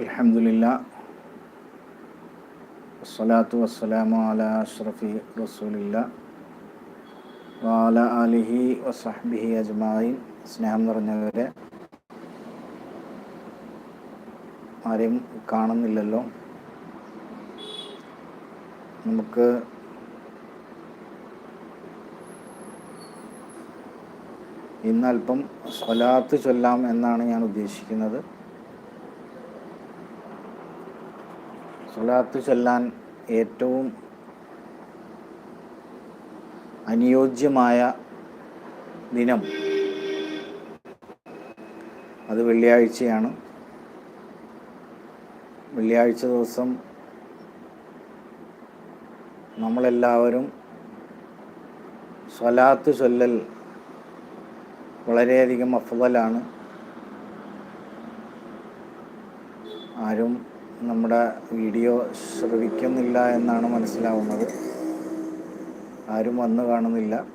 അലഹമുല്ല വസ്സലാത്തു വസ്സലാമു അല അഷ്റഫി റസൂലില്ല. വാല അലിഹി വസഹ്ബിഹി അജ്മായിൻ. സ്നേഹം നിറഞ്ഞവരെ ആരെയും കാണുന്നില്ലല്ലോ. നമുക്ക് ഇന്നൽപ്പം സ്വലാത്ത് ചൊല്ലാം എന്നാണ് ഞാൻ ഉദ്ദേശിക്കുന്നത്. സ്വലാത്ത് ചൊല്ലാൻ ഏറ്റവും അനുയോജ്യമായ ദിനം അത് വെള്ളിയാഴ്ചയാണ് വെള്ളിയാഴ്ച ദിവസം നമ്മളെല്ലാവരും സ്വലാത്ത് ചൊല്ലൽ വളരെയധികം അഫുതലാണ് ആരും നമ്മുടെ വീഡിയോ ശ്രവിക്കുന്നില്ല എന്നാണ് മനസ്സിലാവുന്നത്. ആരും വന്നു കാണുന്നില്ല.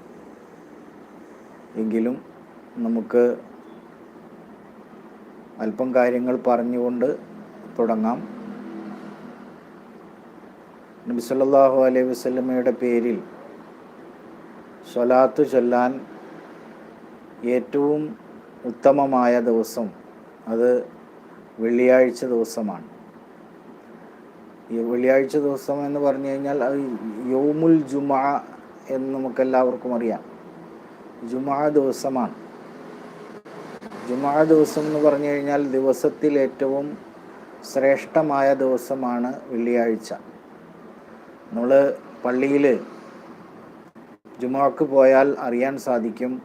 എങ്കിലും നമുക്ക് അല്പം കാര്യങ്ങൾ പറഞ്ഞുകൊണ്ട് തുടങ്ങാം. നബി സല്ലല്ലാഹു അലൈഹി വസല്ലമയുടെ പേരിൽ സ്വലാത്ത് ചൊല്ലാൻ ഏറ്റവും ഉത്തമമായ ദിവസം അത് വെള്ളിയാഴ്ച ദിവസമാണ്. ഈ വെള്ളിയാഴ്ച ദിവസം എന്ന് പറഞ്ഞു കഴിഞ്ഞാൽ അത് യോമുൽ ജുമാ എന്ന് നമുക്കെല്ലാവർക്കും അറിയാം. ജുമാ ദിവസമാണ്. ജുമാ ദിവസം എന്ന് പറഞ്ഞു കഴിഞ്ഞാൽ ദിവസത്തിൽ ഏറ്റവും ശ്രേഷ്ഠമായ ദിവസമാണ് വെള്ളിയാഴ്ച. നമ്മൾ പള്ളിയിൽ ജുമാക്ക് പോയാൽ അറിയാൻ സാധിക്കും.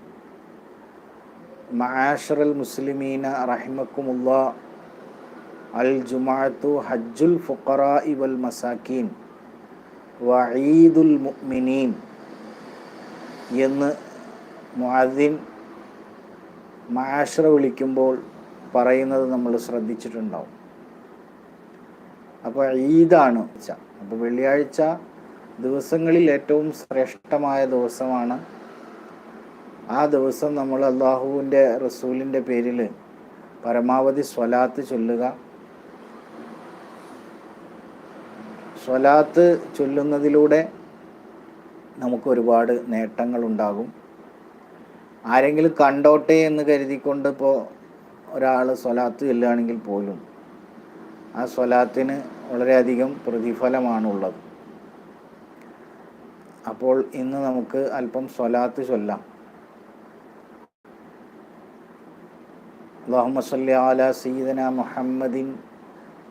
മഹാഷറൽ മുസ്ലിമീന റഹിമക്കുമുള്ള അൽ ജുമാഅത്തു ഹജ്ജുൽ ഫുഖറാഇ വൽ മസാക്കീൻ വഈദുൽ മുഅ്മിനീൻ എന്ന് മുഅദ്ദിൻ മാഷറ വിളിക്കുമ്പോൾ പറയുന്നത് നമ്മൾ ശ്രദ്ധിച്ചിട്ടുണ്ടാവും. അപ്പോൾ ഈദാണ് അപ്പോൾ വെള്ളിയാഴ്ച ദിവസങ്ങളിൽ ഏറ്റവും ശ്രേഷ്ഠമായ ദിവസമാണ്. ആ ദിവസം നമ്മൾ അള്ളാഹുവിന്റെ റസൂലിന്റെ പേരിൽ പരമാവധി സ്വലാത്ത് ചൊല്ലുക. സ്വലാത്ത് ചൊല്ലുന്നതിലൂടെ നമുക്ക് ഒരുപാട് നേട്ടങ്ങളുണ്ടാകും ആരെങ്കിലും കണ്ടോട്ടെ എന്ന് കരുതിക്കൊണ്ട് ഇപ്പോൾ ഒരാൾ സ്വലാത്ത് ചൊല്ലുകയാണെങ്കിൽ പോലും ആ സ്വലാത്തിന് വളരെയധികം പ്രതിഫലമാണുള്ളത്. അപ്പോൾ ഇന്ന് നമുക്ക് അല്പം സ്വലാത്ത് ചൊല്ലാം. അള്ളാഹു സല്ലി അല സീദന മുഹമ്മദിൻ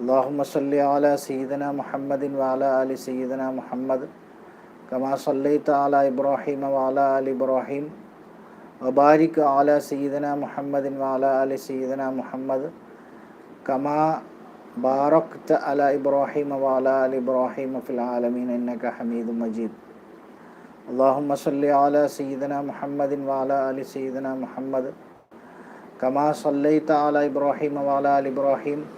اللهم صل على سيدنا محمد وعلى آل سيدنا محمد كما صليت على إبراهيم وعلى آل إبراهيم وبارك على سيدنا محمد وعلى آل سيدنا محمد كما باركت على إبراهيم وعلى آل إبراهيم في العالمين إنك حميد مجيد اللهم صل على سيدنا محمد وعلى آل سيدنا محمد كما صليت على إبراهيم وعلى آل إبراهيم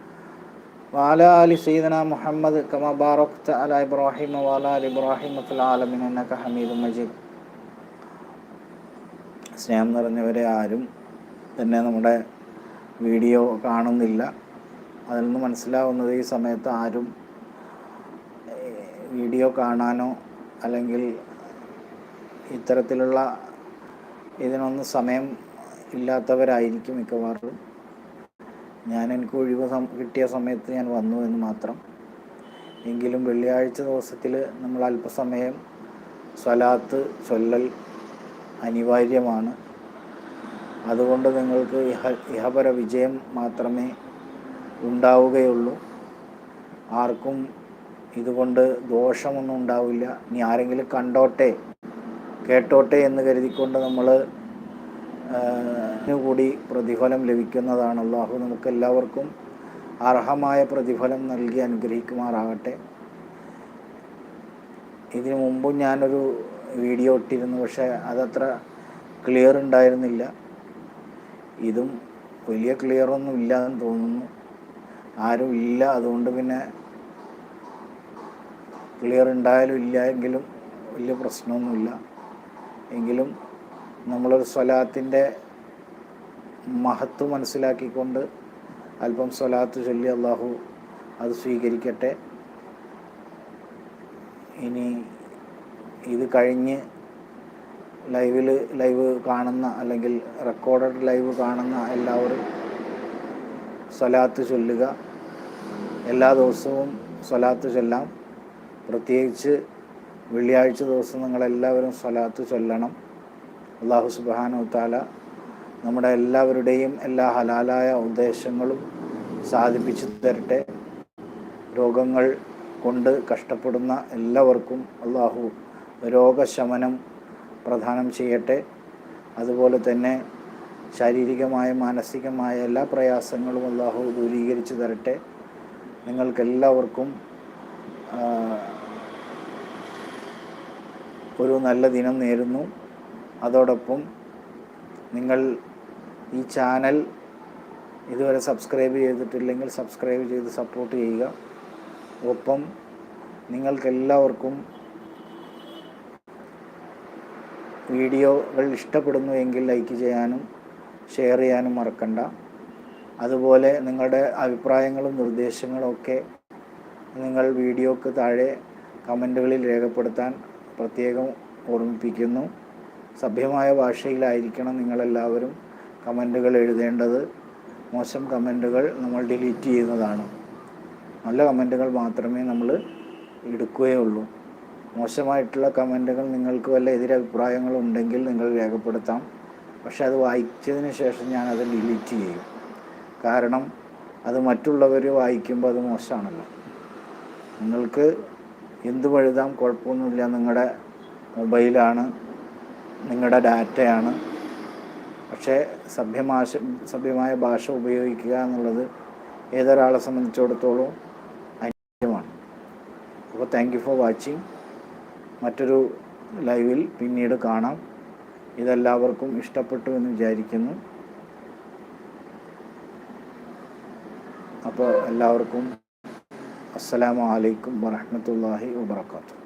വാല അലി സീദന മുഹമ്മദ് കമ ബാറോക്ത അല ഇബ്രാഹിം വാല അലി ഇബ്രാഹിമത്തുൽ ആലമിൻ എന്നൊക്കെ ഹമീദ് മജീദ്. സ്നേഹം നിറഞ്ഞവരെ ആരും തന്നെ നമ്മുടെ വീഡിയോ കാണുന്നില്ല. അതിൽ നിന്ന് മനസ്സിലാവുന്നത് ഈ സമയത്ത് ആരും വീഡിയോ കാണാനോ അല്ലെങ്കിൽ ഇത്തരത്തിലുള്ള ഇതിനൊന്നും സമയം ഇല്ലാത്തവരായിരിക്കും മിക്കവാറും. ഞാൻ എനിക്ക് ഒഴിവ് കിട്ടിയ സമയത്ത് ഞാൻ വന്നു എന്ന് മാത്രം. എങ്കിലും വെള്ളിയാഴ്ച ദിവസത്തിൽ നമ്മൾ അല്പസമയം സ്വലാത്ത് ചൊല്ലൽ അനിവാര്യമാണ്. അതുകൊണ്ട് നിങ്ങൾക്ക് ഇഹ ഇഹപര വിജയം മാത്രമേ ഉണ്ടാവുകയുള്ളൂ. ആർക്കും ഇതുകൊണ്ട് ദോഷമൊന്നും ഉണ്ടാവില്ല. ഇനി ആരെങ്കിലും കണ്ടോട്ടെ കേട്ടോട്ടെ എന്ന് കരുതിക്കൊണ്ട് നമ്മൾ കൂടി പ്രതിഫലം ലഭിക്കുന്നതാണ് നമുക്ക് എല്ലാവർക്കും അർഹമായ പ്രതിഫലം നൽകി അനുഗ്രഹിക്കുമാറാകട്ടെ. ഇതിനു മുമ്പും ഞാനൊരു വീഡിയോ ഇട്ടിരുന്നു പക്ഷേ അതത്ര ക്ലിയർ ഉണ്ടായിരുന്നില്ല. ഇതും വലിയ ക്ലിയറൊന്നും ഇല്ല എന്ന് തോന്നുന്നു. ആരും ഇല്ല അതുകൊണ്ട് പിന്നെ ക്ലിയർ ഉണ്ടായാലും ഇല്ല എങ്കിലും വലിയ പ്രശ്നമൊന്നുമില്ല. എങ്കിലും നമ്മളൊരു സ്വലാത്തിന്റെ മഹത്വം മനസ്സിലാക്കിക്കൊണ്ട് അല്പം സ്വലാത്ത് ചൊല്ലി അള്ളാഹു അത് സ്വീകരിക്കട്ടെ. ഇനി ഇത് കഴിഞ്ഞ് ലൈവിൽ ലൈവ് കാണുന്ന അല്ലെങ്കിൽ റെക്കോർഡഡ് ലൈവ് കാണുന്ന എല്ലാവരും സ്വലാത്ത് ചൊല്ലുക. എല്ലാ ദിവസവും സ്വലാത്ത് ചൊല്ലാം. പ്രത്യേകിച്ച് വെള്ളിയാഴ്ച ദിവസം നിങ്ങളെല്ലാവരും സ്വലാത്ത് ചൊല്ലണം. അള്ളാഹു സുബാനു താല നമ്മുടെ എല്ലാവരുടെയും എല്ലാ ഹലാലായ ഉദ്ദേശങ്ങളും സാധിപ്പിച്ചു തരട്ടെ. രോഗങ്ങൾ കൊണ്ട് കഷ്ടപ്പെടുന്ന എല്ലാവർക്കും അള്ളാഹു രോഗശമനം പ്രദാനം ചെയ്യട്ടെ. അതുപോലെ തന്നെ ശാരീരികമായ മാനസികമായ എല്ലാ പ്രയാസങ്ങളും അള്ളാഹു ദൂരീകരിച്ചു തരട്ടെ. നിങ്ങൾക്കെല്ലാവർക്കും ഒരു നല്ല ദിനം നേരുന്നു. അതോടൊപ്പം നിങ്ങൾ ഈ ചാനൽ ഇതുവരെ സബ്സ്ക്രൈബ് ചെയ്തിട്ടില്ലെങ്കിൽ സബ്സ്ക്രൈബ് ചെയ്ത് സപ്പോർട്ട് ചെയ്യുക. ഒപ്പം നിങ്ങൾക്കെല്ലാവർക്കും വീഡിയോകൾ ഇഷ്ടപ്പെടുന്നു എങ്കിൽ ലൈക്ക് ചെയ്യാനും ഷെയർ ചെയ്യാനും മറക്കണ്ട. അതുപോലെ നിങ്ങളുടെ അഭിപ്രായങ്ങളും നിർദ്ദേശങ്ങളും ഒക്കെ നിങ്ങൾ വീഡിയോക്ക് താഴെ കമന്റുകളിൽ രേഖപ്പെടുത്താൻ പ്രത്യേകം ഓർമ്മിപ്പിക്കുന്നു. സഭ്യമായ ഭാഷയിലായിരിക്കണം നിങ്ങളെല്ലാവരും കമന്റുകൾ എഴുതേണ്ടത്. മോശം കമന്റുകൾ നമ്മൾ ഡിലീറ്റ് ചെയ്യുന്നതാണ്. നല്ല കമന്റുകൾ മാത്രമേ നമ്മൾ എടുക്കുകയുള്ളൂ. മോശമായിട്ടുള്ള കമന്റുകൾ നിങ്ങൾക്ക് വല്ല എതിരഭിപ്രായങ്ങളുണ്ടെങ്കിൽ നിങ്ങൾ രേഖപ്പെടുത്താം. പക്ഷെ അത് വായിച്ചതിന് ശേഷം ഞാനത് ഡിലീറ്റ് ചെയ്യും. കാരണം അത് മറ്റുള്ളവർ വായിക്കുമ്പോൾ അത് മോശമാണല്ലോ. നിങ്ങൾക്ക് എന്തും എഴുതാം കുഴപ്പമൊന്നുമില്ല. നിങ്ങളുടെ മൊബൈലാണ് നിങ്ങളുടെ ഡാറ്റയാണ്. പക്ഷേ സഭ്യമാശ സഭ്യമായ ഭാഷ ഉപയോഗിക്കുക എന്നുള്ളത് ഏതൊരാളെ സംബന്ധിച്ചിടത്തോളം അനിവാര്യമാണ്. അപ്പോൾ താങ്ക് യു ഫോർ വാച്ചിങ് മറ്റൊരു ലൈവിൽ പിന്നീട് കാണാം. ഇതെല്ലാവർക്കും ഇഷ്ടപ്പെട്ടു എന്ന് വിചാരിക്കുന്നു. അപ്പോൾ എല്ലാവർക്കും അസ്സലാമു അലൈക്കും വറഹ്മത്തുള്ളാഹി വബർക്കാത്തു